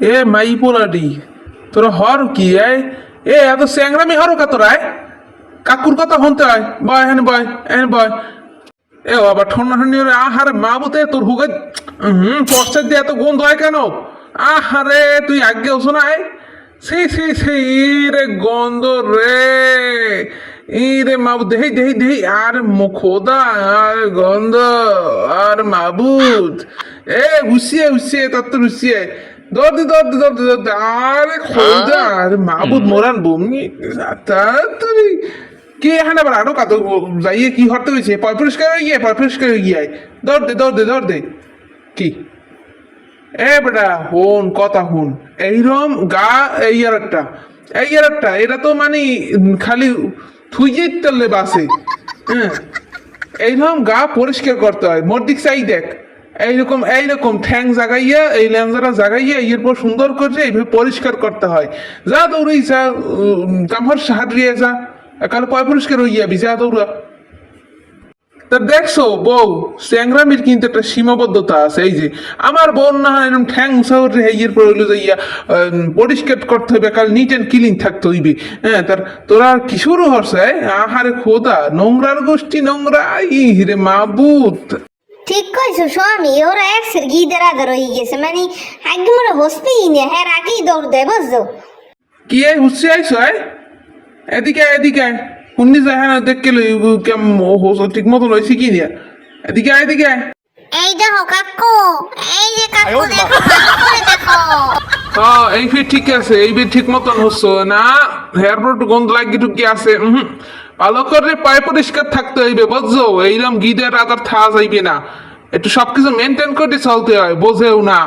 এ মাই পোলাডি তোরা হর কি এ, এত স্যাংরামি হর কা তোরা কাকুর কথা শুনতে হয়। বয়, হেন বয় হেন বয়। এ বাবা ঠন্ডা ঠন্ডি আহারে মা বুতে তোর হুগে হুম, পশ্চাৎ দিয়ে এত গন্ধ হয় কেন? আহারে, তুই আগে শোনায় সেই সেই সেই রে গন্ধ রে। এই রে মাবু দেহি দেহি দেহি, আর মুখোদা আর গন্ধ, আর মাবুদ এ হুসিয়ে হুসিয়ে তত্ত্ব হুসিয়ে দৌড় দে দৌড় দে দৌড় দে দৌড় আরে খোদা আরে মাবুদ মোরান বমি। তাড়াতাড়ি কে এখানে আবার আরও কাতো যাইয়ে কি হরতে হয়েছে? পয় পরিষ্কার হয়ে গিয়ে পয় পরিষ্কার হয়ে গিয়ে দৌড় দে দৌড় দে দৌড় দে কি? এ বেটা হুন কথা হুন। এইরম গা এই আর একটা। এই আর একটা এটা তো মানে খালি থুইয়ে তেলে বাসে। হ্যাঁ? এইরকম গা পরিষ্কার করতে হয়। মোর দিক চাই দেখ। এইরকম এইরকম ঠ্যাং জাগাইয়া, এই ল্যাংজারা জাগাইয়া এরপর সুন্দর করে এইভাবে পরিষ্কার করতে হয়। যা দৌড়াই, যা কামহর সাহায্যে যা কালে পয় পরিষ্কার হয়ে যাবি যা দৌড়া। তা দেখছ, বউ স্যাংরামির কিন্তু একটা সীমাবদ্ধতা আছে, এই যে, আমার বোন না হয় এরকম ঠ্যাং শহরে হেইয়ের পর হইল যে ইয়া পরিষ্কার করতে হইবে কাল নিট অ্যান্ড ক্লিন থাকতে হইবে। হ্যাঁ তার, তোরা আর কি শুরু হচ্ছে আহারে খোদা, নোংরার গোষ্ঠী নোংরা ই রে মাবুত। ঠিক কইছো স্বামী ওরা এক সের গিদের আদর হই গেছে মানে আগে মনে বসবেই না হ্যাঁ আগেই দৌড় দেয় বুঝছ? কি এই হুসি আইছো এ এদিকে আয়, এদিকে আয়। শুনি যায় হ্যাঁ কেম হোস ঠিক মতো লইছি কি দিয়া? এদিকে আয়, এদিকে আয়। এই দেখো কাকু এই যে কাকু দেখো ভালো করে দেখো। এই ফির ঠিক আছে, এই ফির ঠিক মতন হচ্ছে, না? হেয়ার প্রোট গন্ধ লাগি টুকি আছে। ভালো করে পায়ে পরিষ্কার থাকতে হইবে, বুঝছ? এইরকম গিদের আদার থা যাইবে না। একটু সবকিছু মেনটেন করে চলতে হয়, বোঝেও না।